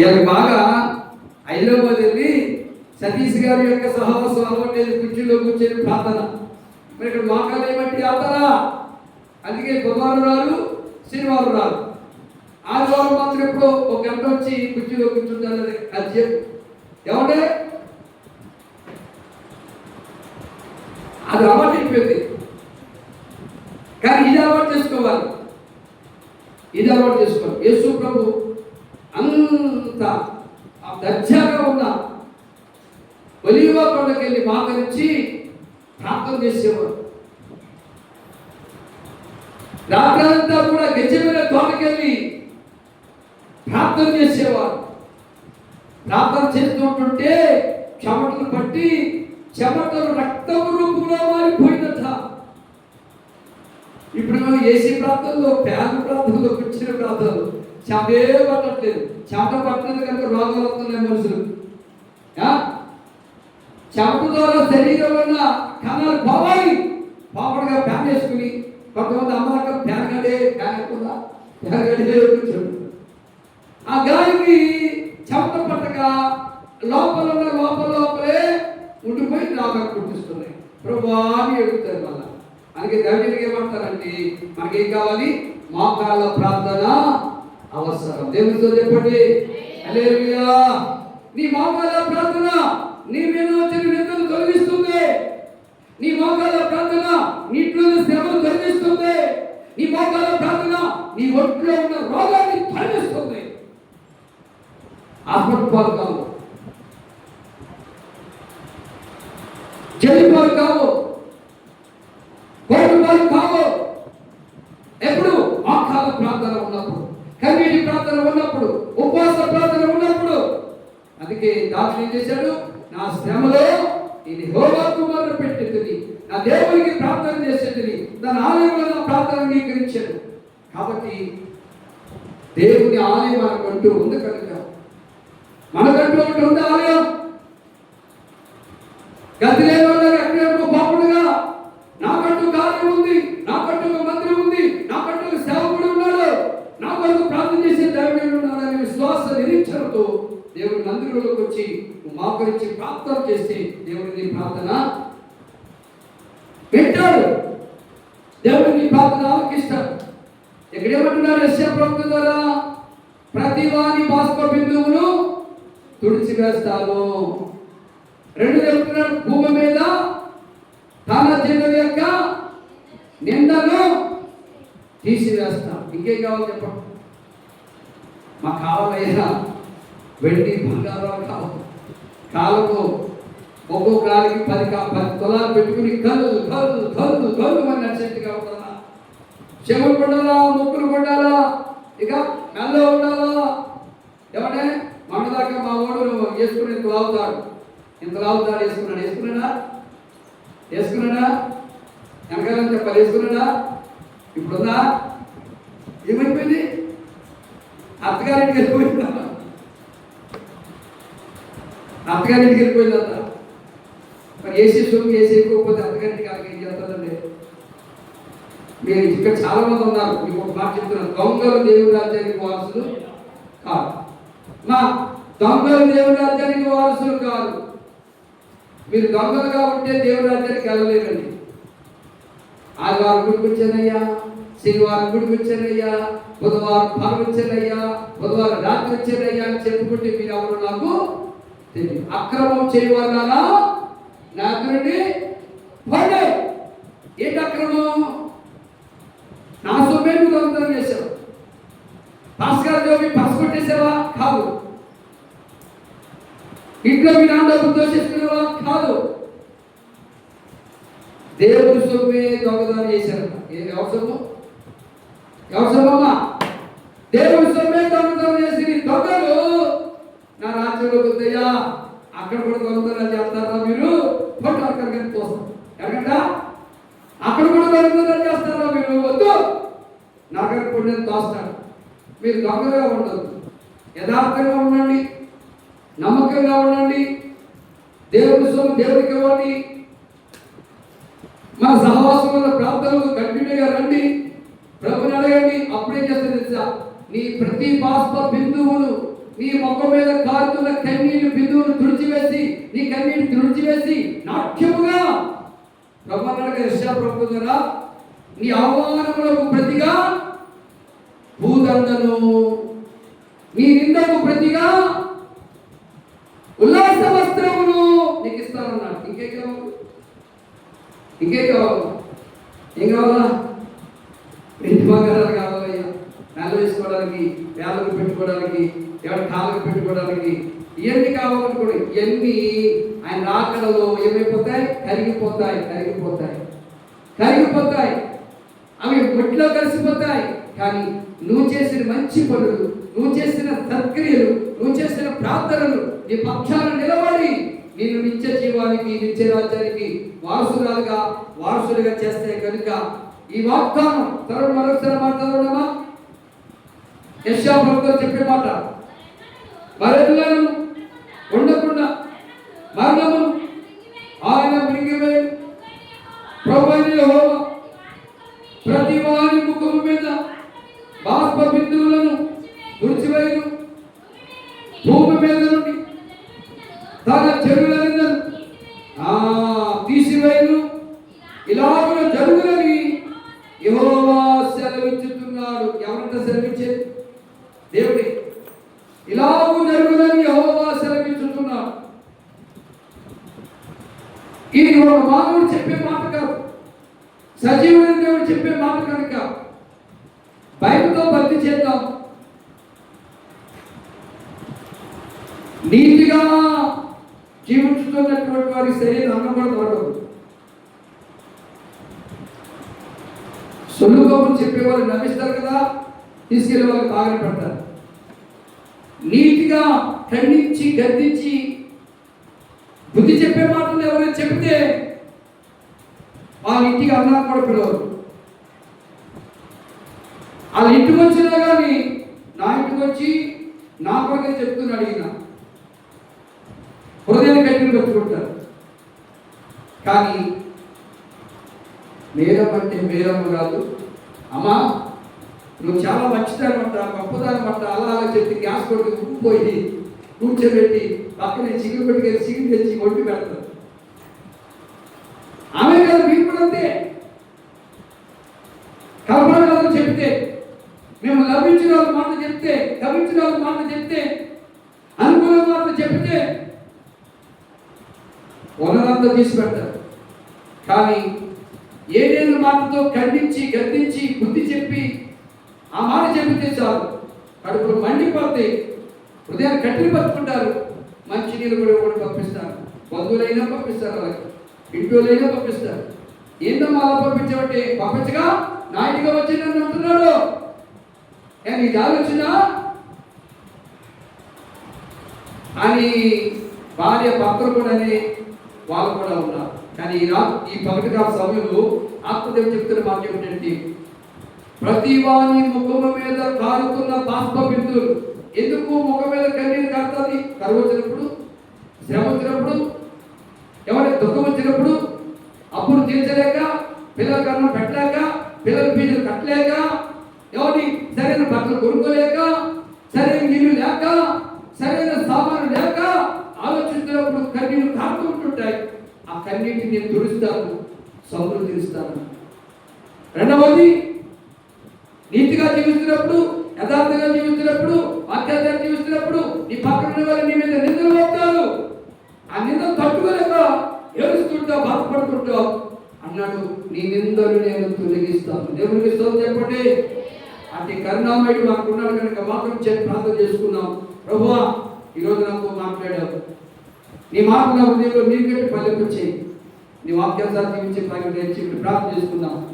ఇలా బాగా హైదరాబాద్ వెళ్ళి సతీష్ గారి యొక్క సహవాసం అలవాటు కుర్చీలో కూర్చొని ప్రార్థన. మరి ఇక్కడ మోకాలు ఏమంటే ఆతారా అందుకే బుధవారం రారు శనివారం రారు. ఆదివారం మాత్రం ఎప్పుడో ఒక గంట వచ్చి కుర్చీలో కూర్చుంటారని అది చెప్పు. ఏమంటే? అది అలవాటు అయిపోయింది. కానీ ఇది అలవాటు చేసుకోవాలి. ఇది అలవాటు చేసుకోవాలి. యేసు ప్రభు అంత ఆ దర్జాగా ఉన్న ఒలివ కొండకెళ్ళి మాకరించి ప్రార్థన చేసేవాడు రాత్రంతా కూడా గజమైన తోటకెళ్ళి ప్రార్థన చేసేవాడు ప్రార్థన చేస్తుంటుంటే చెమటలు పట్టి చెమటలు రక్తము రూపంలో మారిపోయినట్ట ఇప్పుడు మనం ఏసీ ప్రాంతంలో ఫ్యాన్ ప్రాంతంలో కూర్చున్న ప్రాంతంలో. చెమటే పట్టట్లేదు చేప పట్టలేదు కనుక రోగాలు వస్తున్నాయి మనుషులు. చేప ద్వారా శరీరంలో ఉన్న కణాలు పోవాలి. పోవడగా ప్యాన్ వేసుకుని కొంతమంది అమ్మలక్క ప్యాన్ కడే ప్యాన్ ఎక్కువ ప్యాన్ కడే ఆ గాలికి చెమట పట్టక లోపల ఉన్న లోపల లోపలే ఉండిపోయి రోగాలు పుట్టిస్తున్నాయి. ప్రభా అని ఎడుగుతారు మళ్ళీ. అందుకే దైవజనులు ఏమంటారంటే మనకేం కావాలి? మోకాళ్ళ ప్రార్థన అవసరం. దేవునితో చెప్పండి. నీ మోకాల ప్రార్థన నీ మీద వచ్చిన నిందలు తొలగిస్తుంది. నీ మోకాల ప్రార్థన నీటిలో శ్రమను తొలగిస్తుంది. నీ మోకాల ప్రార్థన నీ ఒంట్లో ఉన్న రోగాన్ని తొలగిస్తుంది. ఆత్మత్వాలు కావు జలిపాలు కావు కోటుపాలు కావు ఎప్పుడు ఆకాల ప్రార్థన ఉన్నప్పుడు కన్నీటి ప్రార్థన ఉన్నప్పుడు ఉపవాస ప్రార్థన ఉన్నప్పుడు అందుకే దాని ఏం చేశాడు నా శ్రమలో ఇది హోవాకు పెట్టేది పెట్టింది నా దేవునికి ప్రార్థన చేసేది దాని ఆలయంలో నా ప్రార్థన అంగీకరించాడు. కాబట్టి దేవుని ఆలయం మనకంటూ ఉంది కనుక. మనకంటూ ఉంటుంది ఆలయం. గతి వాళ్ళకి ఎక్కడెక్కడో పాపుడుగా నాకంటూ కార్యం ఉంది నాకంటూ ఒక మందిరం ఉంది నాకంటూ ఒక సేవకుడు ఉన్నాడు నా కొరకు ప్రార్థన చేసే దైవజనుడు ఉన్నాడు అనే విశ్వాస నిరీక్షణతో దేవుడి మందిరంలోకి వచ్చి నువ్వు మోకరించి ప్రార్థన చేస్తే దేవుడి ప్రార్థన వింటాడు దేవుడిని ప్రార్థన ఆలకిస్తాడు. ఇక్కడ ఏమంటున్నారు యశ్యా ప్రభుత్వం ద్వారా? ప్రతి వాని బాష్ప బిందువును తుడిచివేస్తాను. రెండు చెప్తున్నాడు భూమి మీద తన జనుల యొక్క నిందను తీసివేస్తాం ఇంకేం కావాలి చెప్పండి? మాకు కావాలయ్యా వెండి బంగారం కావాలి. కాలకు ఒక్కో కాలికి పది కా పది తులాలు పెట్టుకుని కల్ కల్ కల్ కల్ అని నడిచేట్టుగా ఉండాలా? చెవులు ఉండాలా ముక్కులు ఉండాలా ఇక మెల్ల ఉండాలా? ఏమంటే మొన్నదాకా మా ఓడు వేసుకుని ఇంత లాగుతాడు ఇంత లాగుతాడు వేసుకున్నాడు? వేసుకున్నాడా? వేసుకున్నాడా? వెనకాలని చెప్పాలి వేసుకున్నాడా? ఇప్పుడుందా? ఏమైపోయింది? అత్తగారింటికి వెళ్ళిపోయిందా అత్తగారింటికి వెళ్ళిపోయిందా మరి ఏసీ సొమ్ము ఏసీ ఎక్కువపోతే అత్తగారింటికి అలాగే ఏం చేస్తారండి? మీరు ఇక్కడ చాలా మంది ఉన్నారు. మీకు ఒక మాట చెప్తున్నాను. దొంగలు దేవుడి రాజ్యానికి వారసులు కాదు. మా దొంగలు దేవుడి రాజ్యానికి వారసులు కాదు. మీరు దొంగలుగా ఉంటే దేవుడి రాజ్యానికి వెళ్ళలేరండి ఆదివారం గుడికి వచ్చానయ్యా శనివారం గుడికి వచ్చానయ్యా బుధవారం పగలు వచ్చానయ్యా బుధవారం రాత్రి వచ్చానయ్యా అని చెప్పుకుంటే మీరు ఎవరు నాకు అక్రమం చేయవాలనా నా నుండి పోండి. ఏంటి అక్రమం? నా సొమ్మే నువ్వు దొంగతనం చేసావు భాస్కర్ జోబి పసు కొట్టేసావా కాదు. ఇంట్లో మీ నాన్న డబ్బులు దోషిస్తున్నావా కాదు. దేవుడు సొమ్మే దొంగతనం చేశారు ఏది? అవసరము అవసరమమ్మా దేవుడి సొమ్మే దొంగ నా అక్కడ కూడా దొంగతనం చేస్తారా మీరు? ఫోటో అక్కడికి కోసం ఎక్కడ అక్కడ కూడా దొంగతనం చేస్తారా మీరు? వద్దు. నగర నేను తోస్తాను మీరు దొంగగా ఉండదు యథార్థంగా ఉండండి. నమ్మకంగా ఉండండి. దేవుడి సొమ్ము దేవుడికి ఇవ్వండి. మన సహవాసమైన ప్రాంతాలకు కంటిన్యూగా రండి. ప్రభుని అడగండి. అప్పుడే చేస్తే తెలుసా? నీ ప్రతి బాష్ప బిందువును నీ ముఖం మీద కారుతున్న కన్నీరు బిందువును తుడిచివేసి నీ కన్నీరు తుడిచివేసి నాట్యముగా బ్రహ్మగడక యశా ప్రభుత్వరా నీ అవమానములకు ప్రతిగా భూదండను నీ నిందకు ప్రతిగా ఉల్లాస వస్త్రమును నీకు ఇస్తానన్నాడు. ఇంకే కావాలి? ఇంకే కావాలి? ఏం కావాలా? ఇంటి బంగారాలు కావాలయ్యా. నెల వేసుకోవడానికి వేలకు పెట్టుకోవడానికి ఎవరి కాళ్ళకు పెట్టుకోవడానికి ఇవన్నీ కావాలనుకోండి ఇవన్నీ ఆయన రాకడలో ఏమైపోతాయి? కరిగిపోతాయి కరిగిపోతాయి. కరిగిపోతాయి. అవి ఒట్లో కలిసిపోతాయి. కానీ నువ్వు చేసిన మంచి పనులు నువ్వు చేసిన సత్క్రియలు నువ్వు చేసిన ప్రార్థనలు నీ పక్షాన నిలబడి నేను నిత్య జీవానికి నిత్య రాజ్యానికి వారసురాలుగా వారసులుగా చేస్తే కనుక ఈ వాగ్దానం తరుణ మరొకసారి మాట్లాడమా యశ్యా ప్రభుత్వం చెప్పే మాట. మరెల్లను ఉండకుండా మరణము ఆయన మింగివేయు ప్రభుత్వ యెహోవా ప్రతి వారి ముఖము మీద బాష్ప బిందువులను తుడిచివేయను. భూమి మీద నుండి తన చెరువులను దేవుడి ఇలాగూ జరుగుదని యహోవా సెలవిచ్చుతున్నాడు ఇది ఒక మానవుడు చెప్పే మాట కాదు. సజీవుడైన దేవుడు చెప్పే మాట కనుక బైబిల్తో భక్తి చేద్దాం. నీతిగా జీవించుతున్నటువంటి వారి శరీరం అన్నం కూడా దొరకదు సొల్లు కబుర్లు చెప్పేవాళ్ళు నమ్మిస్తారు కదా తీసుకెళ్ళే వాళ్ళు బాగా పడతారు. గట్టిగా ఖండించి గద్దించి బుద్ధి చెప్పే మాటలు ఎవరైనా చెబితే వాళ్ళ ఇంటికి అన్నా కూడా పిలవరు. వాళ్ళ ఇంటికి వచ్చినా కానీ నా ఇంటికి వచ్చి నా కొరకే చెప్తుని అడిగిన. హృదయాన్ని కట్టిన పెట్టుకుంటారు కానీ మేరం అంటే మేరమ్మ కాదు. అమ్మా నువ్వు చాలా మంచిదానమాట గొప్పదానమాట అలా అలా చెప్పి గ్యాస్ కొట్టి ఉప్పిపోయి కూర్చోబెట్టి పక్కనే చిగురు పెట్టుకెళ్ళి చిగురు తెచ్చి ఒట్టి పెడతారు. ఆమె కదా మీరు కూడా అంతే. కల్పనలో చెప్తే మేము లభించిన వాళ్ళ మాట చెప్తే గమించిన వాళ్ళ మాట చెప్తే అనుకూల మాట చెప్తే వనరంతా తీసి పెడతారు. కానీ ఏడేళ్ళ మాటతో ఖండించి గద్దించి బుద్ధి చెప్పి ఆ మాట చెబితే చాలు. కడుపులు మండిపోతే హృదయాన్ని కట్టిన పట్టుకుంటారు. మంచి నీళ్ళు కూడా కూడా పంపిస్తారు? బంధువులైనా పంపిస్తారు వాళ్ళకి. ఇంటోళ్ళైనా పంపిస్తారు. ఏంటమ్మా అలా పంపించామంటే పంపించగా నా ఇంటికి వచ్చి నన్ను అంటున్నాడు. ఏ నీకు ఆలోచన అని భార్య భక్తులు కూడా వాళ్ళు కూడా ఉన్నారు. కానీ ఈ రా ఈ పగటికాల సమయంలో ఆత్మదేవుడు చెప్తున్న మాట ఏమిటంటే ప్రతి వాని ముఖము మీద కారుతున్న బాష్ప బిందులు ఎందుకు ముఖం మీద కన్నీరు కారుతుంది? కరువు వచ్చినప్పుడు శ్రమ వచ్చినప్పుడు ఎవరి దుఃఖం వచ్చినప్పుడు అప్పులు తీర్చలేక పిల్లల కన్నం పెట్టలేక పిల్లల ఫీజులు కట్టలేక ఎవరి సరైన బట్టలు కొనుక్కోలేక సరైన నీళ్ళు లేక సరైన సామాను లేక ఆలోచించినప్పుడు కన్నీళ్ళు కారుతుంటుంటాయి ఆ కన్నీటిని నేను తుడుస్తాను సమృద్ధిస్తాను రెండవది నీతిగా జీవిస్తున్నప్పుడు యథార్థంగా జీవిస్తున్నప్పుడు వాక్యార్థంగా జీవిస్తున్నప్పుడు నీ పక్కన ఉన్న వాళ్ళు నీ మీద నిందలు మోపుతారు. ఆ నిందలు తట్టుకోలేక ఏడుస్తుంటావు బాధపడుతుంటావు. అన్నాడు నీ నిందలు నేను తొలగిస్తాను. దేవునికి స్తోత్రం చెప్పండి. అంటే కరుణామయుడు మాకున్నాడు కనుక మాత్రం చెప్పి ప్రార్థన చేసుకున్నాం. ప్రభువా ఈరోజు నాకు మాట్లాడావు. నీ మాట నా హృదయంలో నీరు కట్టి పల్లెకొచ్చేయి. నీ వాక్యాలు జీవించే పని నేర్చి ప్రార్థన చేసుకుందాం